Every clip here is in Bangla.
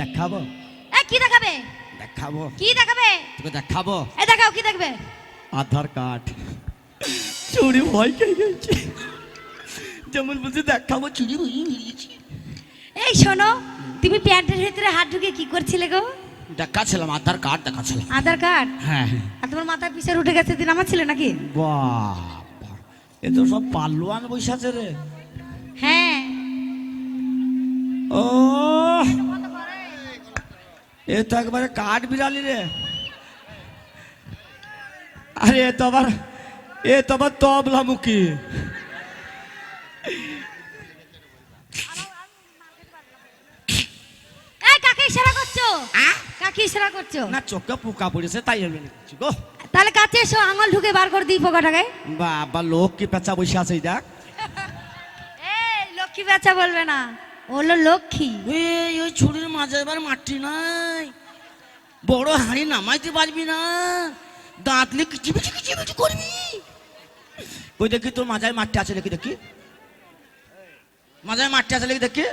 দেখাবো। এ কি দেখাবে? দেখাবো। কি দেখাবে? তোকে দেখাবো। এ দেখাও কি দেখবে? আধার কার্ড। চুরি ভয় খেয়ে গেছে। যেমন বলছে দেখাবো চুরি ভয় বেরিয়েছি এই শোনো তুমি প্যান্টের ভিতরে হাত ঢুকে কি করছিলে গো? দেখাচ্ছিলাম আধার কার্ড দেখাচ্ছিলাম। আধার কার্ড? হ্যাঁ আর তোমার মাথায় পিছার উঠে গেছে দিন আমার ছিল নাকি? বাবা এ তো সব পাল্লুয়ান বসে আছে রে। হ্যাঁ। ও এ তো একবারে কাঠ বিড়ালি রে। আরে এ তো আবার এ তো আবার তবলা মুখী ইশারা করছ? কাকে ইশারা করছ? না চোখে পোকা পড়েছে তাই গো। তাহলে কাছে এসো আঙুল ঢুকে বার করে দিই পোকাটাকে। বাবা লোক কি পেঁচা বসে আছে দেখ এই লক্ষ্মী পেঁচা বলবে না। ওলো লক্ষ্মী। ওই ছুরির মাঝে এবার মাটি নাই। বড় হাঁড়ি নামাইতে পারবি না। দাঁতলে কিচি বিচি কিচি বিচি করবি। ওই দেখি তোর মাজায় মাটি আছে দেখি দেখি। মাজায় মাটি আছে দেখি দেখি।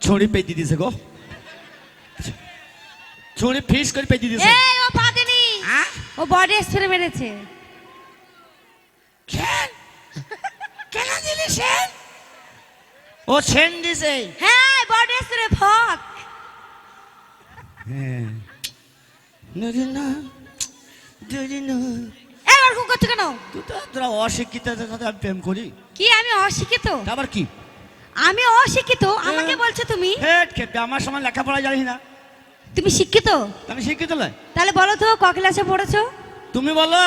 ছুরি পেয়ে দিছে গো। ছুরি ফিস করে পেয়ে এই ও পাতেনি আহ? ও বডি স্প্রে মেরেছে। কেন কেন দিলি সেন? ও সেন দিছে। হ্যাঁ ফক হ্যাঁ। দুদিনা ওরকম করছ কেন? তুই তো তোরা অশিক্ষিতদের সাথে আমি প্রেম করি। কি আমি অশিক্ষিত? আবার কি? আমি অশিক্ষিত? আমাকে বলছো তুমি? হেট আমার সময় লেখাপড়া জানি না। তুমি শিক্ষিত? আমি শিক্ষিত নয়। তাহলে বলো তো ক ক্লাসে পড়েছো? তুমি বলো।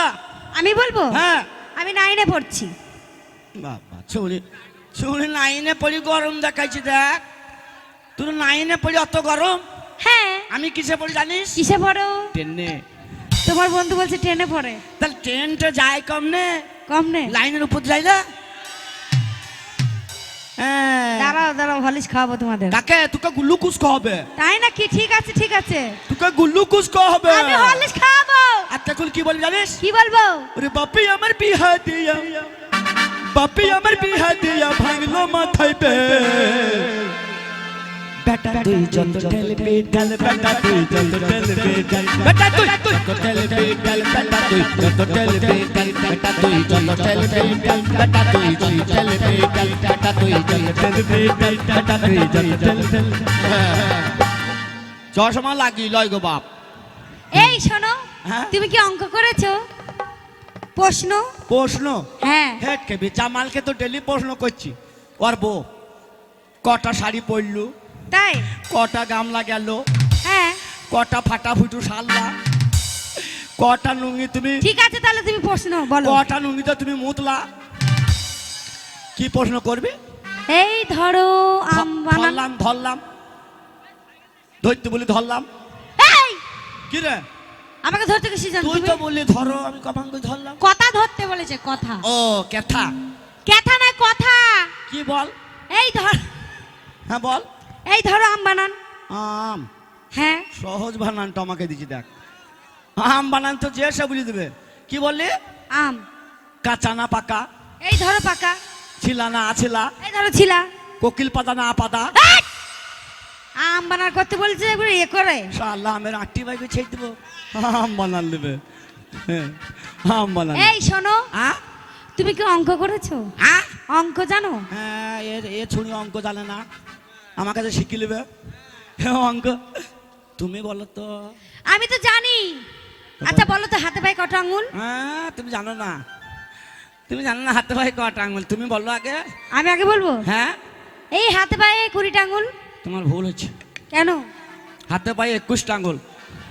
আমি বলব? হ্যাঁ। আমি নাইনে পড়ছি। বাবা ছুরি ছুরি নাইনে পড়ি গরম দেখাইছি দেখ। তুই নাইনে পড়ি অত গরম? হ্যাঁ। আমি কিসে পড়ি জানিস? কিসে পড়ো? ট্রেনে। তোমার বন্ধু বলছে ট্রেনে পড়ে। তাহলে ট্রেনটা যায় কম নে কম নে। লাইনের উপর না হ্যাঁ। দাঁড়াও দাঁড়াও হলিস খাওয়াবো তোমাদের। কাকে? তোকে গ্লুকোজ খাওয়াবে। তাই নাকি ঠিক আছে ঠিক আছে। তোকে গ্লুকোজ খাওয়াবে। আমি হলিস খাওয়াবো। আর তখন কি বলি জানিস? কি বলব? ওরে বাপি আমার বিহা দিয়া। বাপি আমার বিহা দিয়া ভাঙলো মাথায় পে। বেটা তুই যত ঠেলবি ঢাল বেটা তুই যত ঠেলবি ঢাল বেটা তুই যত ঠেলবি ঢাল বেটা তুই যত ঠেলবি ঢাল বেটা তুই যত ঠেলবি ঢাল বেটা তুই যত ঠেলবি ঢাল বেটা তুই যত ঠেলবি ঢাল বেটা তুই যত ঠেলবি চশমা লাগি লয় গো বাপ। এই শোনো হ্যাঁ? তুমি কি অঙ্ক করেছ? প্রশ্ন? প্রশ্ন? হ্যাঁ। হেড কেবি জামালকে তো ডেলি প্রশ্ন করছি। ওর বউ কটা শাড়ি পরলু? তাই? কটা গামলা গেল? হ্যাঁ। কটা ফাটা ফুটু সারলা কটা নুঙ্গি তুমি ঠিক আছে তাহলে তুমি প্রশ্ন বলো। কটা নুঙ্গিতে তুমি মুতলা? কি প্রশ্ন করবে? এই ধরো আম ধরলাম ধরলাম। ধরতে বলি ধরলাম। এই! কি রে? আমাকে ধরতে গেছি জানো তুই তো বললি ধরো আমি কখন ধরলাম। কথা ধরতে বলেছে কথা। ও কেথা কথা না কথা। কি বল? এই ধর। হ্যাঁ বল। এই ধরো আম বানান। আম। হ্যাঁ। সহজ বানানটা আমাকে দিচ্ছি দেখ। আম বানান তো যে সে বুঝে দেবে। কি বললি? আম। কাঁচা না পাকা? এই ধরো পাকা। ছিলা না আছিলা? এই ধরো ছিলা। কোকিল পাতা না পাতা? আম বানান করতে বলছে এগুলো এ করে। শালা আমের আটটি বাইকে ছেড়ে দেবো। আম বানান দেবে। হ্যাঁ, আম বানান এই শোনো? তুমি কি অঙ্ক করেছ? অঙ্ক জানো? হ্যাঁ এ ছুরি অঙ্ক জানে না। আমার কাছে শিখে নেবে। হ্যাঁ, অঙ্ক। তুমি বলো তো। আমি তো জানি। আচ্ছা বলো তো হাতে পায়ে কটা আঙুল? হ্যাঁ তুমি জানো না। তুমি জানো না হাতে ভাই কটা আঙুল। তুমি বলো আগে। আমি আগে বলব? হ্যাঁ। এই হাতে পায়ে কুড়িটা আঙুল। তোমার ভুল হচ্ছে কেন? হাতে পায়ে একুশটা আঙুল।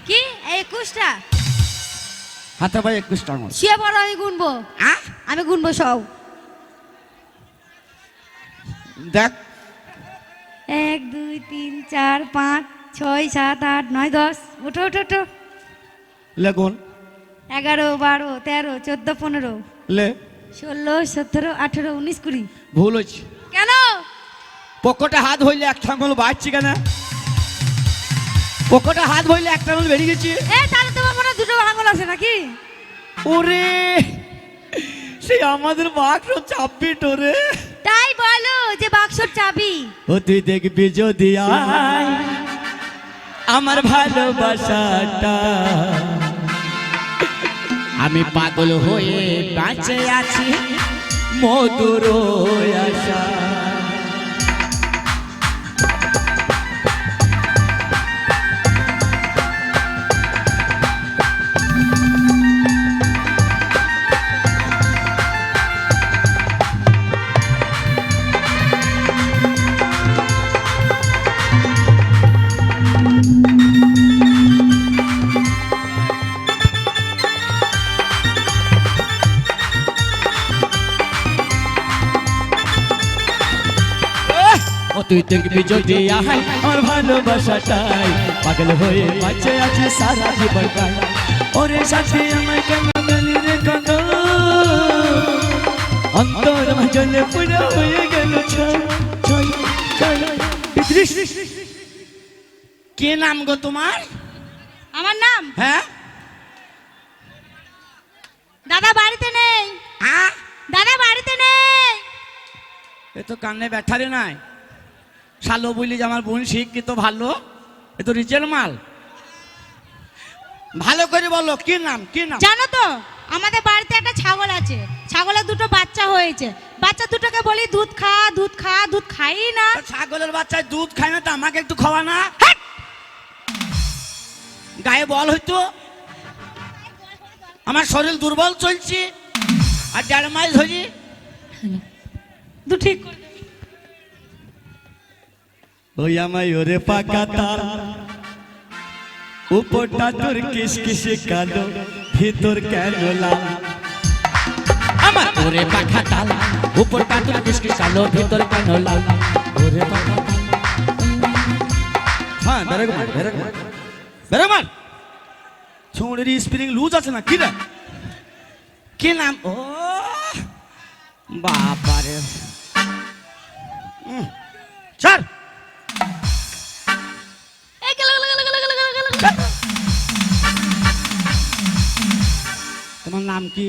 কি? একুশটা। হাতে পায়ে একুশটা আঙুল। শুয়ে বড় আমি গুনবো? আমি গুনবো সব। দেখ। এক দুই তিন চার পাঁচ ছয় সাত আট নয় দশ। ওঠো ওঠো ওঠো লেগুন এগারো বারো তেরো চোদ্দ পনেরো। লে। ষোলো সতেরো আঠেরো উনিশ কুড়ি। ভুল হচ্ছে কেন? পকেটে হাত হইলে একটা আঙুল বাড়ছি কেন? পকেটে হাত হইলে একটা আঙুল বেরিয়ে গেছি। এ তাহলে তোমার মনে দুটো আঙুল আছে নাকি? ওরে সেই আমাদের বাঘ চাপবি টোরে তাই বলো যে বাক্সর চাবি। ও তুই দেখবি যদি আয়। আমার ভালোবাসাটা। আমি পাগল হয়ে বাঁচে আছি মধুর আশা তুই দেখবি যদি আহাই আমার ভালোবাসাটাই পাগল হয়ে বাঁচে আছে সারা জীবনটাই ওরে সাথে আমায় কেন গেলি রে অন্তর পুরো হয়ে গেল কে নাম গো তোমার? আমার নাম? হ্যাঁ? দাদা বাড়িতে নেই। দাদা বাড়িতে নেই। এ তো কানে ব্যাঠারে নাই। শালো বলি যে আমার বোন শিক্ষিত ভালো? এ তো রিচের মাল। ভালো করে বলো কি নাম কি নাম? জানো তো আমাদের বাড়িতে একটা ছাগল আছে। ছাগলের দুটো বাচ্চা হয়েছে। বাচ্চা দুটোকে বলি দুধ খা দুধ খা দুধ খাই না। ছাগলের বাচ্চা দুধ খায় না তো আমাকে একটু খাওয়া না? গায়ে বল হইতো? আমার শরীর দুর্বল চলছে আর দেড় মাইল ধরি দু ঠিক করে। ওই আমায় ওরে পাকা তার। উপরটা তোর কিস কিসে কালো ভিতর কেন লাল? আমার ওরে পাখা তাল উপরটা তোর কিস কিস কালো ভিতর কেন লাল? ওরে পাখা তাল। হ্যাঁ বেরো মার বেরো মার বেরো মার ছোঁড়ের স্প্রিং লুজ আছে না কি রে? কি নাম? ও বাবারে। হুম, তোমার নাম কি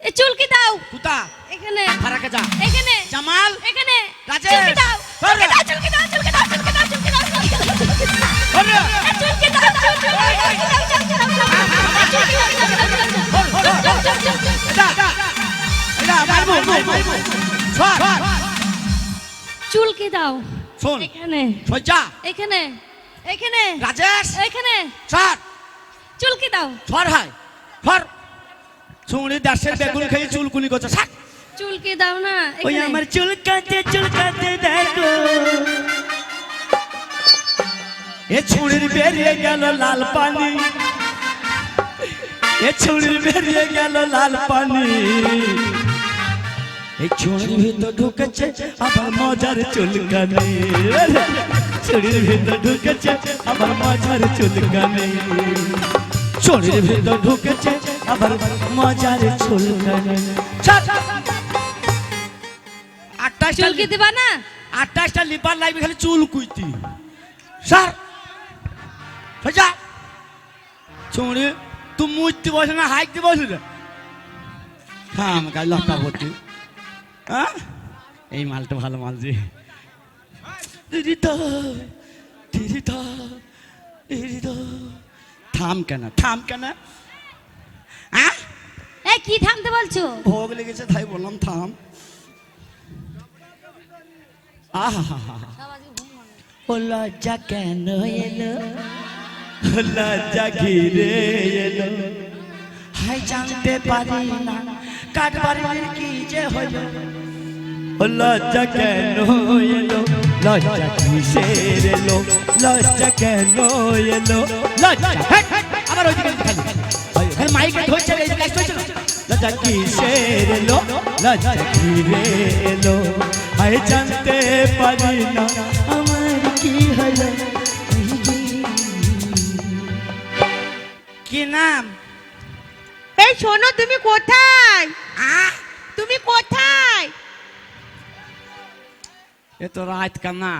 এই চুলকি দাও তুতা এখানে ফারাকে যা এখানে জামাল এখানে রাজেশ। চুলকি দাও। চুলকি দাও চুলকি দাও চুলকি দাও চুলকি দাও চুলকি দাও চুলকি দাও চুলকি দাও চুলকি দাও চুলকি দাও চুলকি দাও চুলকি দাও চুলকি দাও। চুলকি দাও শোন এখানে সজ্জা এখানে এখানে রাজেশ এখানে সর চুলকি দাও সর হাই সর চুংড়ি দেশের বেগুন খেয়ে চুলকুনি করছে সাক। চুলকি দাও না ওই আমার চুলকাতে চুলকাতে দেখো। এ ছুরির বেরিয়ে গেল লাল পানি। এ ছুরির বেরিয়ে গেল লাল পানি। এই ছুরির ভিতর ঢুকেছে আবার মজার চুলকানি। ছুরির ভিতর ঢুকেছে আবার মজার চুলকানি। ছুরির ভিতর ঢুকেছে আবার মজার চুলকানি। আটটাশটা চুলকি দিবা না? আটটাশটা লিপার লাগবে খালি চুল কুইতি। স্যার সোজা ছুঁড়ি তুই মুছতে বসে না হাইকতে বসে হ্যাঁ আমাকে লতা ভর্তি। হ্যাঁ? এই মালটা ভালো মাল যে থাম কেন থাম কেন? কি থামতে বলছো? ভোগ লেগেছে, তাই বললাম, থাম। লজ্জা কেন এলো? লজ্জা ঘিরে এলো। হাই জানতে পারি না কি যে লজ্জা কেন এলো? লজ্জা কিসের এলো? লজ্জা কেন এলো? লজ্জা আবার ওইদিকে খালি। খালি মাইকে ধরছে, এই দিকে। লজ্জা কিসের এলো লজ্জা ঘিরে এলো হাই জানতে পারি না আমার কি হলো কি নাম? এই শোনো তুমি কোথায়? তুমি কোথায়? এ তো রাত কানা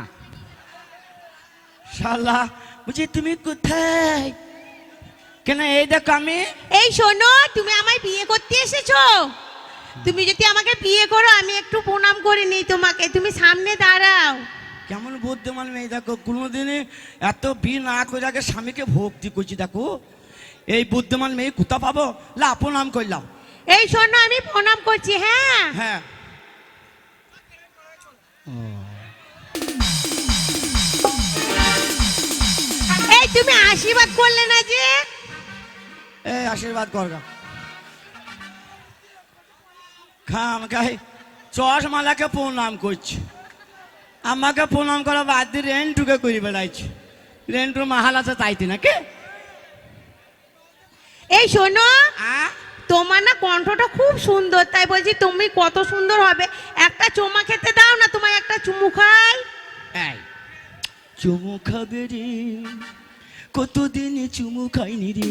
শালা বুঝি তুমি কোথায়? কেন এই দেখো আমি? এই শোনো তুমি আমায় বিয়ে করতে এসেছ। তুমি যদি আমাকে বিয়ে করো আমি একটু প্রণাম করে নিই তোমাকে। তুমি সামনে দাঁড়াও। কেমন বুদ্ধিমান মেয়ে দেখো কোনোদিনই এত বি না করে আগে স্বামীকে ভক্তি করছি দেখো। এই বুদ্ধিমান মেয়ে কোথা পাবো? লা প্রণাম করলাম। এই শোনো আমি প্রণাম করছি হ্যাঁ? হ্যাঁ। এই তুমি আশীর্বাদ করলে না যে? আশীর্বাদ করগা খাম গাই চশমালাকে প্রণাম করছি। আমাকে প্রণাম করা বাদ দিয়ে রেন্টুকে করে বেড়াইছি। রেন্টুর মাহাল আছে তাইতে নাকি? এই শোনো তোমার না কণ্ঠটা খুব সুন্দর তাই বলছি তুমি কত সুন্দর হবে। একটা চুমা খেতে দাও না তোমায় একটা চুমু খাই। চুমু খাবে রে। কতদিন চুমু খাইনি রে।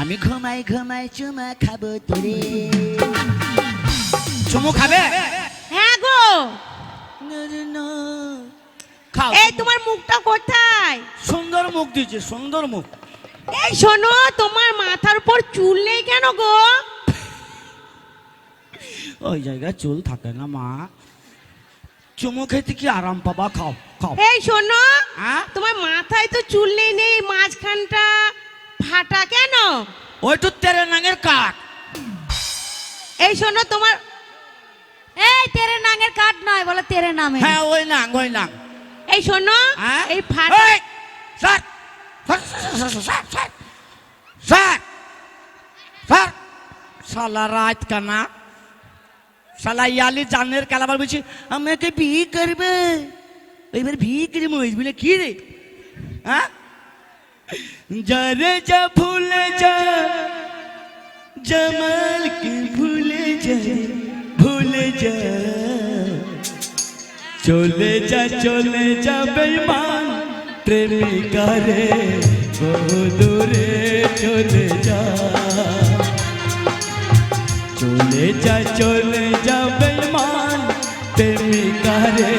আমি ঘুমাই ঘুমাই চুমা খাব তোরে। চুমু খাবে? হ্যাঁ গো। খাও। এই তোমার মুখটা কোথায়? সুন্দর মুখ দিয়েছে সুন্দর মুখ। এই শোনো তোমার মাথার উপর চুল নেই কেন গো? ওই জায়গায় চুল থাকে না মা। চুমু খেতে কি আরাম পাবা? খাও খাও। এই শোনো হ্যাঁ? তোমার মাথায় তো চুল নেই নেই মাঝখানটা। ফাটা কেন? ওই তো তেরে নাঙের কাঠ। এই শোনো তোমার এই তেরে নাঙের কাঠ নয় বলে তেরে নামে। হ্যাঁ ওই নাং ওই নাং এই শোনো হ্যাঁ? এই ফাটা স্যার স্যার, স্যার, স্যার, শালা রাত কানা শালা ইয়ালি জানের কালাবার বলছি আমাকে বিয়ে করবে। এবার বিয়ে করে মহিস বলে কি রে? হ্যাঁ? যারে যা ভুলে যা জমাল কি ভুলে যা ভুলে যা চলে যা চলে যা বেঈমান প্রেমিকা রে বহু দূরে চলে যা চলে যা চলে যা বেঈমান প্রেমিকা রে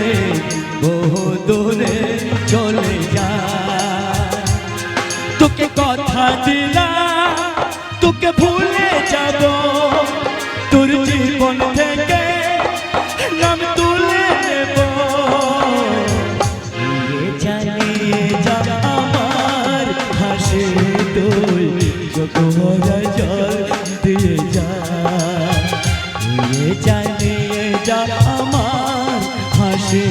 বহু দূরে কথা দিলাম তোকে ভুলে যাব। তোর জীবন থেকে নাম তুলে নেব। চালিয়ে যা আমার হাসে তুই চোখরা জল দিয়ে যা। চালিয়ে যা আমার হাসে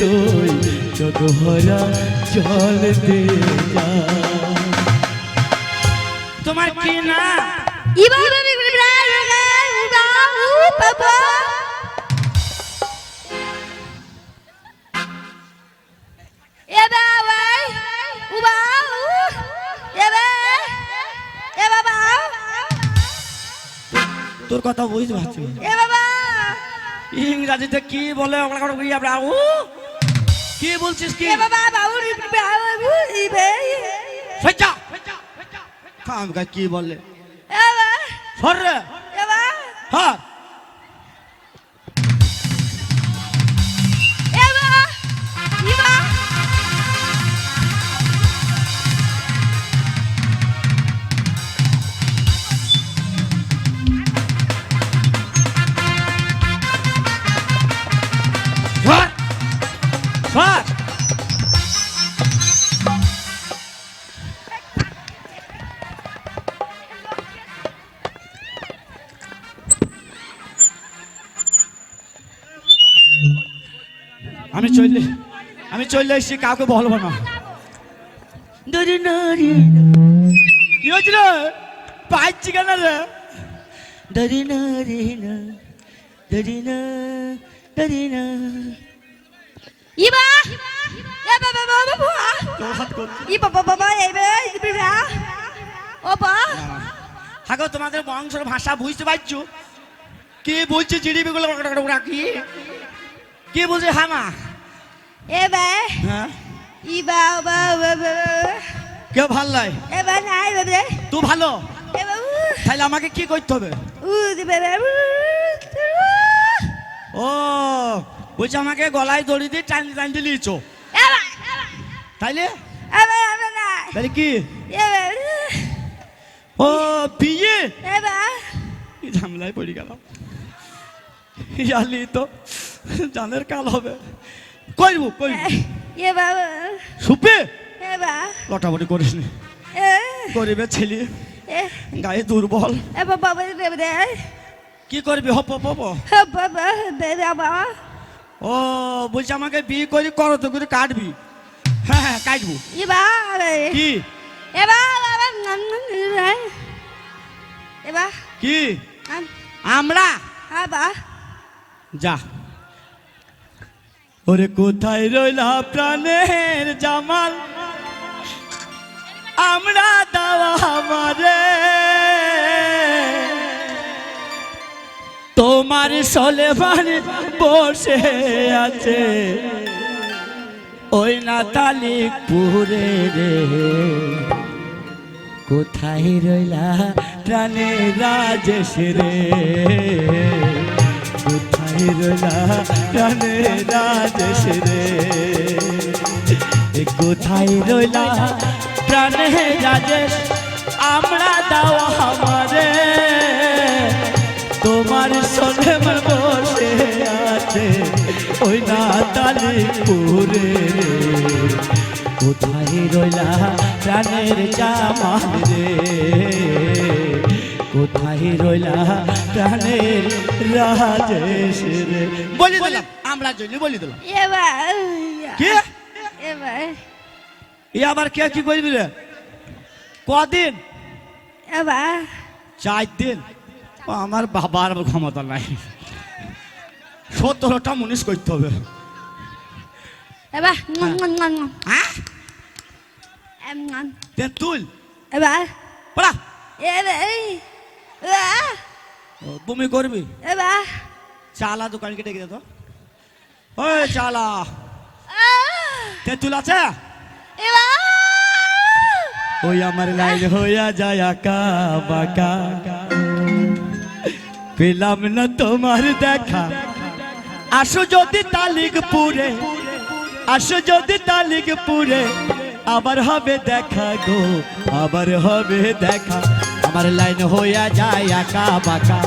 তুই চোখরা জল দিয়ে যা। এবা এ বাবা তোর কথা বুঝতে পারছি। এ বাবা। ইংরাজিতে কি বলে আমরা ও? কি বলছিস কি? বাবা বাবু বাবু সজ্জা কাম কা বলে? সর রে। হ্যাঁ চললে এসেছি কাউকে বলব না। কি হচ্ছে রে? পাইছি কেন রে? দরি না। দরি না। দরি না। ইবা! এ বাবা বাবা বাবা বাবা হাগো তোমাদের বংশের ভাষা বুঝতে পারছ? কে বলছে জিডিপি গুলো? কি? কে বলছে হামা? হ্যাঁ? ইবা বাবা কে ভালো লাই এবা নাই বাবা তুই ভালো? তাহলে আমাকে কি করতে হবে? উ দিবে ও বলছে আমাকে গলায় দড়ি দিয়ে টান টান এবা তাইলে? তাহলে কি? ও বিয়ে? এবা ঝামেলায় পড়ে গেলাম। ইয়ালি তো জানের কাল হবে। কইব কইব এ বাবা। সুপে? এ বা। লটাবটি করিস নি। এ। করিবে ছেলে। এ। গায়ে দুর্বল। এ বাবা রে রে। কি করবি? হপ হপ হপ। বাবা দে বাবা। ও বলছি আমাকে বিয়ে করি করো তো করে কাটবি। হ্যাঁ হ্যাঁ কাটবো। এ বাবা কি? এ বাবা এ বা। কি? আমরা? আবা যা। ওরে কোথায় রইলা প্রাণের জামাল? আমরা দাওয়া আমারে। তোমার সলে বসে আছে। ওই না তালিকপুরে রে। কোথায় রইলা প্রাণের রাজেশ রে? রইলা প্রাণের রাজেশ রে। কোথায় রইলা? প্রাণের রাজেশ আমরা দাও আমারে। তোমার সনে মন বসে আছে ওই না তালিপুরে কোথায় রইলা? প্রাণের জামাল রে। কোথায় রইলা প্রাণের রাজেশ রে বলি দিলাম আমরা জন্য বলি দিলাম। এ বা কি? এ বা এ আবার কে কি করবি রে? কদিন? এ বা চার দিন? আমার বাবার ক্ষমতা নাই। সতেরোটা মুনিশ করতে হবে। এ বা হ্যাঁ? এম তেঁতুল? এ বা পড়া। এ বা ও, বমি করবি? চালা দোকানকে ডেকে দে তো। ওই চালা। তেঁতুল আছে? ওই আমার লাইন হইয়া যায় আকা বাকা পেলাম না তোমার দেখা। আসো যদি তালিকপুরে আসো যদি তালিকপুরে আবার হবে দেখা গো আবার হবে দেখা। আমার লাইন হইয়া যায় আকা বাকা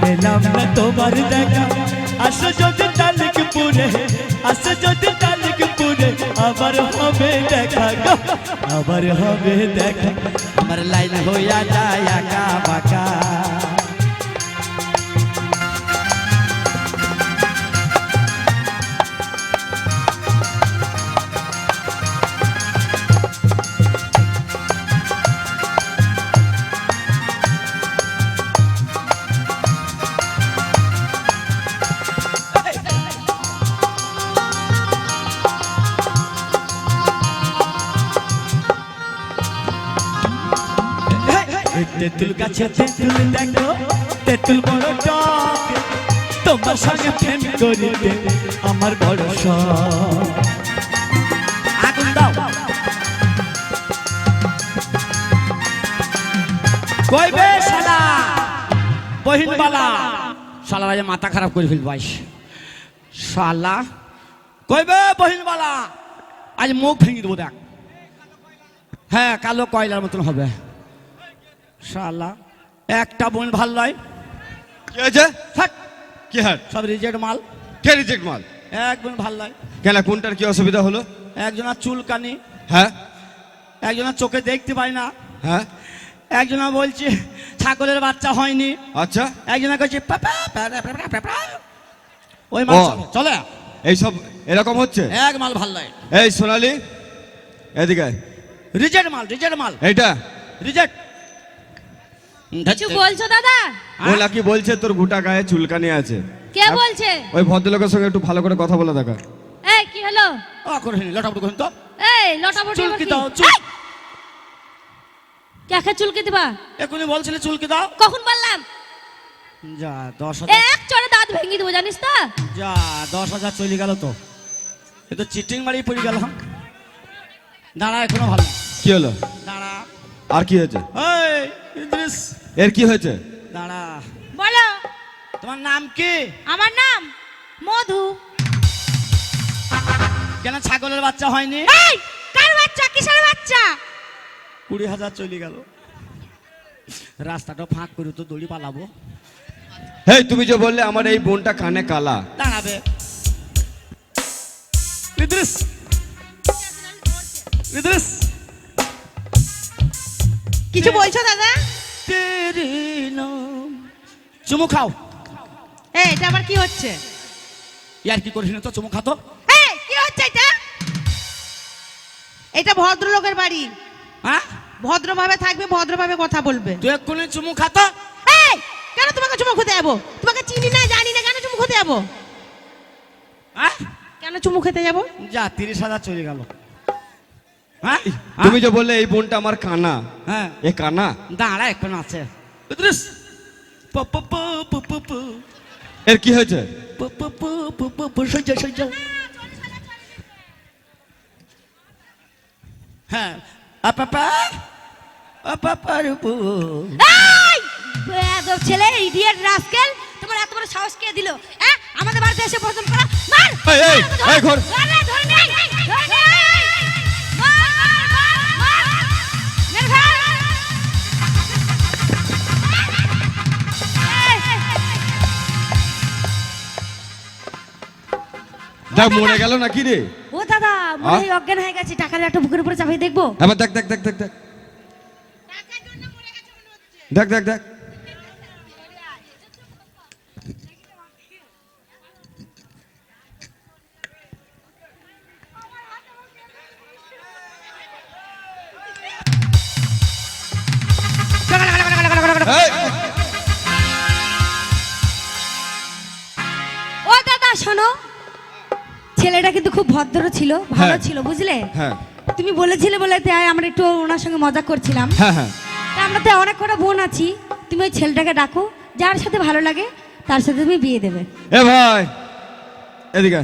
পেলাম না তোমার দেখা। আসো যদি তালিকপুরে, আসো যদি তালিকপুরে, আবার হবে দেখা গো। আবার হবে দেখা। আমার লাইন হইয়া যায় আকা বাকা গাছে তেঁতুল দেখো, তেঁতুল বড় টক। তোমার সঙ্গে প্রেম করিতে আমার বড় শখ। আগুন দাও। কইবে শালা? বহিন বালা শালা রাজা মাথা খারাপ করে ফেলব শালা। কইবে বহিন বালা আজ মুখ ভেঙে দেবো দেখ। হ্যাঁ কালো কয়লার মতন হবে। শালা। একটা বোন ভালো নয়। কি হয়েছে? থাক। কি হার সব রিজেক্ট মাল। কে রিজেক্ট মাল? এক বোন ভালো নয়। কেন কোনটার কি অসুবিধা হলো? একজনের চুলকানি। হ্যাঁ। একজনের চোখে দেখতে পাই না। হ্যাঁ। একজনা বলছে ছাগলের বাচ্চা হয়নি। আচ্ছা। একজনা কইছে। ওই মাল চলে, এইসব এরকম হচ্ছে? এক মাল ভালো নয়। এই সোনালি এদিকে। রিজেক্ট মাল রিজেক্ট মাল। এইটা? রিজেক্ট কিছু বলছো দাদা? ও নাকি বলছে? তোর গোটা গায়ে চুলকানি আছে। কে বলছে? ওই ভদ্রলোকের সঙ্গে একটু ভালো করে কথা বলে দেখা। এই কি হলো? ও করে লটাপট করুন তো। এই লটাপটি চুলকি দাও চুল। কাকে চুলকে দিবা? এখনই বলছিলে চুলকি দাও? কখন বললাম? যা দশ হাজার এক চড়ে দাঁত ভেঙে দেবো জানিস তো? যা দশ হাজার চলে গেল তো। এ তো চিটিং মারি পড়ে গেলাম দাঁড়া এখনও ভালো কি হলো? দাঁড়া। আর কি হয়েছে? এই ইদ্রিস। এর কি হয়েছে? দাঁড়া। বলো। তোমার নাম কি? আমার নাম মধু। কেন ছাগলের বাচ্চা হয়নি? এই কার বাচ্চা? কিসের বাচ্চা? কুড়ি হাজার চলে গেল। রাস্তাটা ফাঁক করে তো দড়ি পালাবো। হেই তুমি যে বললে আমার এই বোনটা কানে কালা। দাঁড়াবে। ইদ্রিস! ইদ্রিস! কিছু বলছো দাদা? তেরি নাম চুমু খাও এই এটা আবার কি হচ্ছে? ইয়ার কি করিস না তো চুমু খাতো এই কি হচ্ছে এটা? এটা ভদ্রলোকের বাড়ি। হ্যাঁ ভদ্রভাবে থাকবে ভদ্রভাবে কথা বলবে। তুই এক্ষুনি চুমু খাতো এই কেন তোমাকে চুমু খেতে যাব? তোমাকে চিনি না জানি না কেন চুমু খেতে যাব? হ্যাঁ কেন চুমু খেতে যাব? যা তিরিশ হাজার চলে গেল। তুমি যে বললে এই বোনটা আমার কানা। হ্যাঁ। এ কানা? দাঁড়া এখন আছে। এর কি হয়েছে? হ্যাঁ। আপাপা আপাপা রূপু এই! ছেলে ইডিয়েট রাস্কেল তোমার এত বড় সাহস কে দিল? হ্যাঁ? আমাদের বাড়িতে এসে প্রথম করা মার! এই, এই, ঘর। ধর নে, ধর নে, দেখ মরে গেল নাকি রে? ও দাদা মরে অজ্ঞান হয়ে গেছে টাকার একটা বুকের উপরে চাপিয়ে দেখব। এবার দেখ দেখ দেখ দেখ দেখ। দেখ দেখ দেখ। খুব ভদ্র ছিল ভালো হ্যাঁ। ছিল বুঝলে? হ্যাঁ। তুমি বলেছিলে বলে তাই আমরা একটু ওনার সঙ্গে মজা করছিলাম। হ্যাঁ হ্যাঁ। তা আমরা তো অনেক কটা বোন আছি তুমি ওই ছেলেটাকে ডাকো যার সাথে ভালো লাগে তার সাথে তুমি বিয়ে দেবে। এ ভাই এদিকে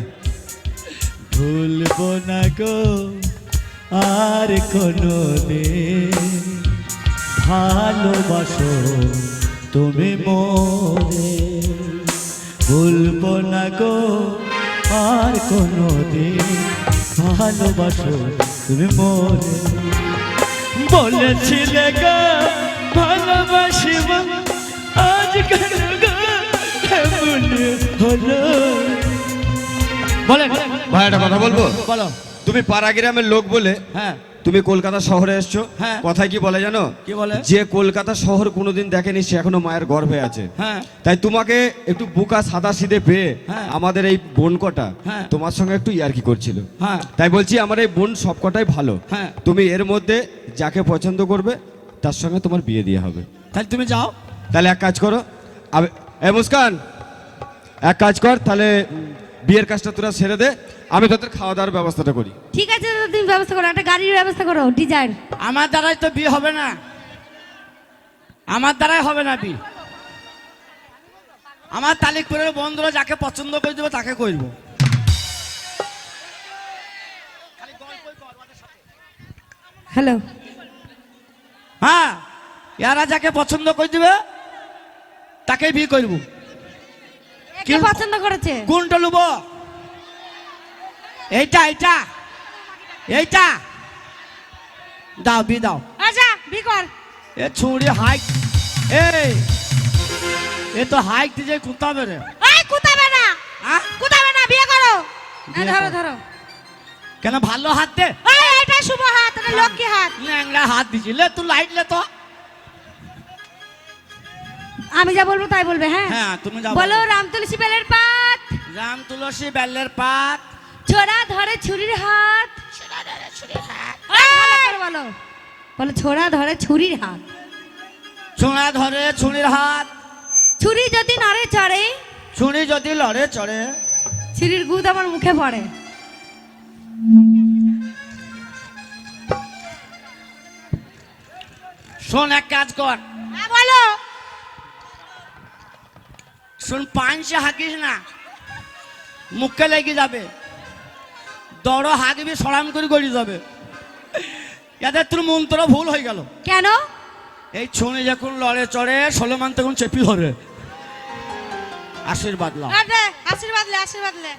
ভুলবো না গো আর কোনো ভালোবাসো তুমি মোরে। ভুলবো না গো আর কোনো দিন ভালোবাসো তুমি মোরে বলেছিলে গো ভালোবাসিব। আজ কেন হলো? বলেন। ভাই একটা কথা বলব? বলো। তুমি পাড়া গ্রামের লোক বলে হ্যাঁ। তুমি কলকাতা শহরে এসছো? হ্যাঁ। কথায় কি বলে জানো? কি বলে? যে কলকাতা শহর কোনোদিন দেখেনি সে এখনও মায়ের গর্ভে আছে। হ্যাঁ। তাই তোমাকে একটু বুকা সাদা সিধে পেয়ে হ্যাঁ। আমাদের এই বোন কটা হ্যাঁ। তোমার সঙ্গে একটু ইয়ার্কি করছিল। হ্যাঁ। তাই বলছি আমার এই বোন সব কটাই ভালো। হ্যাঁ। তুমি এর মধ্যে যাকে পছন্দ করবে তার সঙ্গে তোমার বিয়ে দিয়ে হবে। তাহলে তুমি যাও। তাহলে এক কাজ করো। এ মুস্কান! এক কাজ কর তাহলে বিয়ের কাজটা তোরা সেরে দে আমি তোদের খাওয়া দাওয়ার ব্যবস্থাটা করি। ঠিক আছে দাদা তুমি ব্যবস্থা করো একটা গাড়ির ব্যবস্থা করো ডিজাইন। আমার দ্বারাই তো বিয়ে হবে না। আমার দ্বারাই হবে না বিয়ে। আমার তালিকপুরের বন্ধুরা যাকে পছন্দ করে দেবে তাকে করব। হ্যালো। হ্যাঁ ইয়ারা যাকে পছন্দ করে দিবে তাকে বিয়ে করব। কে পছন্দ করেছে? কোনটা লুব? এইটা এইটা। এইটা। দাও বিয়ে দাও। আচ্ছা বি কর। এ ছুঁড়ি হাইট। এই এ তো হাইট যে কুতাবে রে এই কুতাবে না হ্যাঁ? কুতাবে না বিয়ে করো। ধরো ধরো। কেন ভালো হাত দে। এই এটা শুভ হাত এটা লক্ষ্মী হাত। ন্যাংরা হাত দিছি লে তুই লাইট লে তো। আমি যা বলব তাই বলবে হ্যাঁ? হ্যাঁ তুমি যাও বলো রাম তুলসী বেলের পাত। রাম তুলসী বেলের পাত। ছোড়া ধরে ছুরির হাত। এই, ভালো করে বলো। বলো ছোড়া ধরে ছুরির হাত। ছোঁড়া ধরে ছুরির হাত। ছুরি যদি নড়ে চড়ে ছুরি যদি লড়ে চড়ে। ছুরির গুদ আমার মুখে পড়ে। শোন এক কাজ কর। হ্যাঁ বলো। শোন পাঁচে হাঁকিস না মুখে লেগে যাবে দড় হাঁকবি সরাম করে গড়ি যাবে ইয়াদের তোর মন্ত্র ভুল হয়ে গেল কেন? এই ছুঁড়ি যখন লড়ে চড়ে সলমান তখন চেপি ধরে আশীর্বাদ আশীর্বাদ লে আশীর্বাদ লে।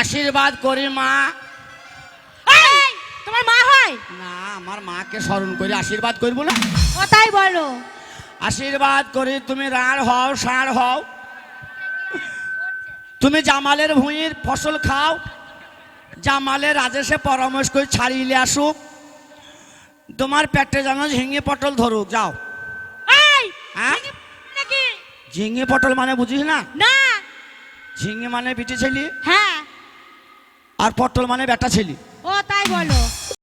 আশীর্বাদ করি মা তোমার মা হয় না আমার মাকে স্মরণ করি আশীর্বাদ করব না তাই বলো আশীর্বাদ করি তুমি রাঁড় হও সার হও। তুমি জামালের ভুঁইর ফসল খাও। জামালের রাজেশে পরামর্শ করে ছাড়িয়ে আসুক। তোমার পেটে যেন ঝিঙে পটল ধরুক যাও। হ্যাঁ? ঝিঙে পটল মানে বুঝিস না? না। ঝিঙে মানে বিটি ছেলি? হ্যাঁ। আর পটল মানে বেটা ছেলি? ও তাই বলো।